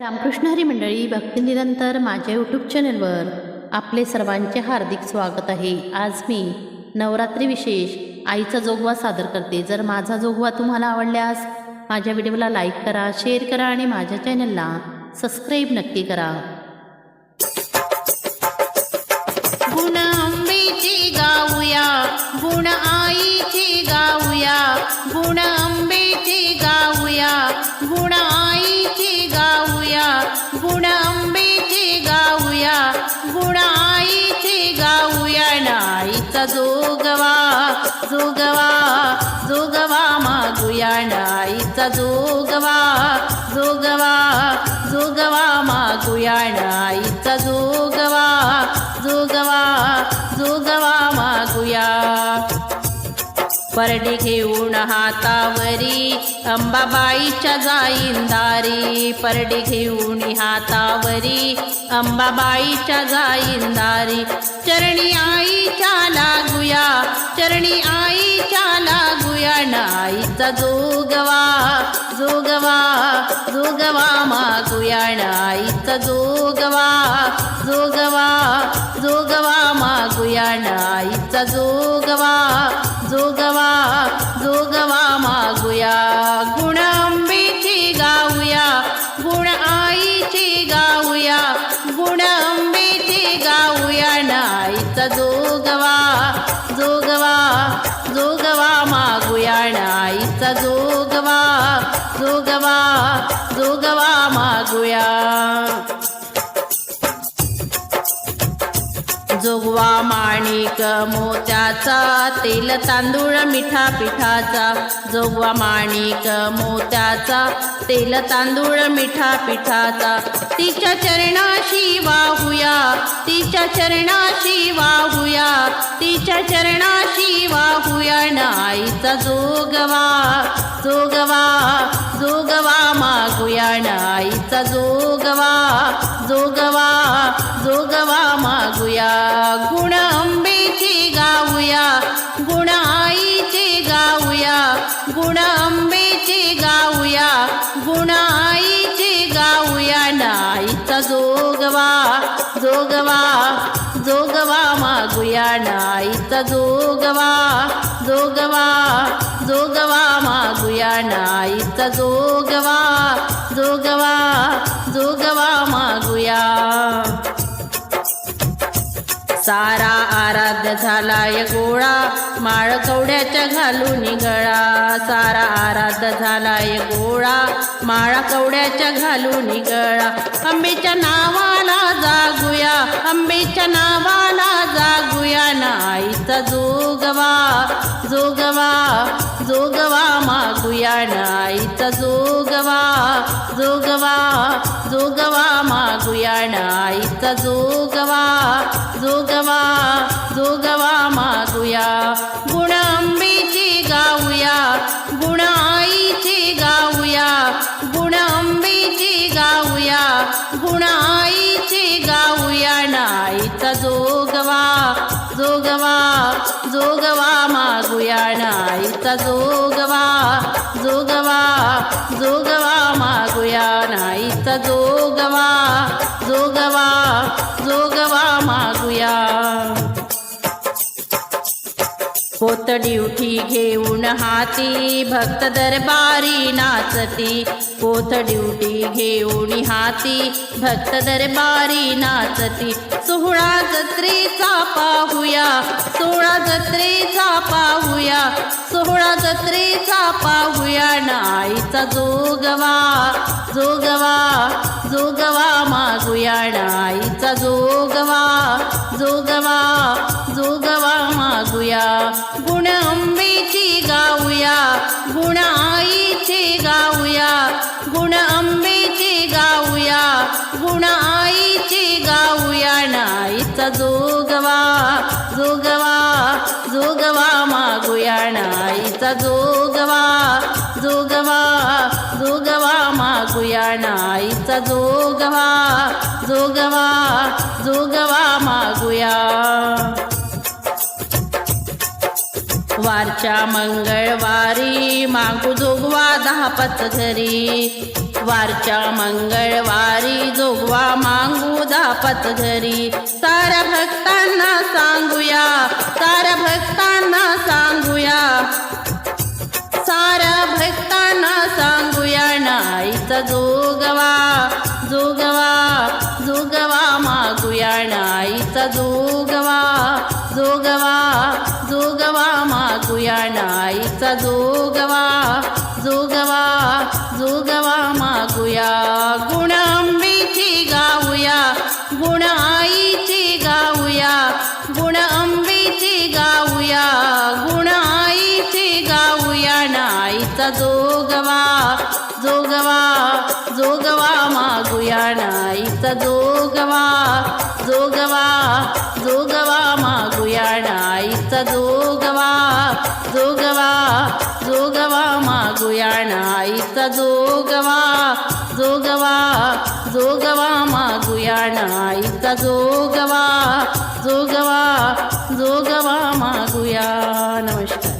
रामकृष्ण हरी मंडळी भक्तिनिरंतर माझ्या यूट्यूब चॅनलवर आपले सर्वांचे हार्दिक स्वागत आहे. आज मी नवरात्री विशेष आईचा जोगवा सादर करते. जर माझा जोगवा तुम्हाला आवडल्यास माझ्या व्हिडिओला लाईक करा शेअर करा आणि माझ्या चॅनलला सबस्क्राईब नक्की करा. गुण अंबेची गाऊया गुण आईची गाऊया गुण अंबेची गाऊया गुण नाईचा जोगवा जोगवा जोगवा मागूया नाईचा जोगवा जोगवा जोगवा मागूया नाईचा जोगवा जोगवा परडे घेऊन हातावरी अंबाबाईच्या जाईंदारी. परडे घेऊन हातावरी अंबाबाईच्या जाईंदारी. चरणी आईच्या लागूया चरणी आईच्या लागूया. नाईचा जोगवा जोगवा जोगवा मागूया. नाईचा जोगवा जोगवा जोगवा मागूया. नाईचा जोगवा जोगवा जोगवा मागूया. गुण अंबेची गाऊया. गुण आईची गाऊया. गुण अंबेची गाऊया. नाईचा जोगवा जोगवा जोगवा मागूया. नाईचा जोगवा जोगवा जोगवा मागूया. जोगवा माणिक मोत्याचा तेल तांदूळ मिठा पिठाचा. जोगवा माणिक मोत्याचा तेल तांदूळ मिठा पिठाचा. तिच्या चरणाशी वाहूया तिच्या चरणाशी वाहूया तिच्या चरणाशी वाहूया. नाईचा जोगवा जोगवा जोगवा मागूया. नाईचा जोगवा जोगवा जोगवा मागूया. गुण जोगवा जोगवा जोगवा मागुया नाईचा जोगवा. जोगवा जोगवा मागुया नाईचा जोगवा. जोगवा जोगवा मागुया सारा आराध्य झालाय गोळा. माळ कवड्याच्या घालून गळा. सारा आराध्य झालाय गोळा. माळा कवड्याच्या घालून गळा. अंबेच्या नावाला जागूया. अंबेच्या नावाला जागूया. नाईचा जोगवा जोगवा जोगवा मागूया. नाईचा जोगवा जोगवा जोगवा मागूया. नाईचा जोगवा. जोगवा जोगवा मागूया. गुण अंबेची गाऊया गुण आईची गाऊया. गुण अंबेची गाऊया गुण आईची गाऊया. नाईचा जोगवा जोगवा जोगवा मागूया. नाईचा जोगवा जोगवा जोगवा मागूया. नाईचा जोगवा. जोगवा जोगवा मागूया. पोत ड्युटी घेऊन हाती भक्त दरबारी नाचती. पोत ड्युटी घेऊन हाती भक्त दरबारी नाचती. सोहळा जत्रेचा पाहूया सोहळा जत्रेचा पाहूया सोहळा जत्रेचा पाहूया. नाईचा जोगवा जोगवा जोगवा मागूया. नाईचा जोगवा जोगवा मागूया गुण अंबेची गाऊया. गुण आईची गाऊया. गुण अंबेचे गाऊया. गुण आईची गाऊया. नाईचा जोगवा. जोगवा. जोगवा मागूया. नाईचा जोगवा. जोगवा. जोगवा मागूया. नाईचा जोगवा. जोगवा. जोगवा मागूया. वारच्या मंगळवारी मागू जोगवा दहा पच घरी. वारच्या मंगळवारी बापाच घरी. साऱ्या भक्तांना सांगूया साऱ्या भक्तांना सांगूया. साऱ्या भक्तांना सांगूया नाईचा जोगवा जोगवा जोगवा मागूया नाईचा जोगवा जोगवा. मागूया नाईचा जोगवा जोगवा जोगवा मागूया. गुणांबीची गाऊया गुण आईची गाऊया गुण अंबीची गाऊया गुण आईची गाऊया. नाईचा जोगवा जोगवा जोगवा मागूया. नाईचा जोगवा जोगवा जोगवा मागूया. नाईचा जोग जोगवा जोगवा मागूया नाईचा जोगवा. जोगवा जोगवा मागूया नाईचा जोगवा. जोगवा जोगवा मागूया नमस्कार.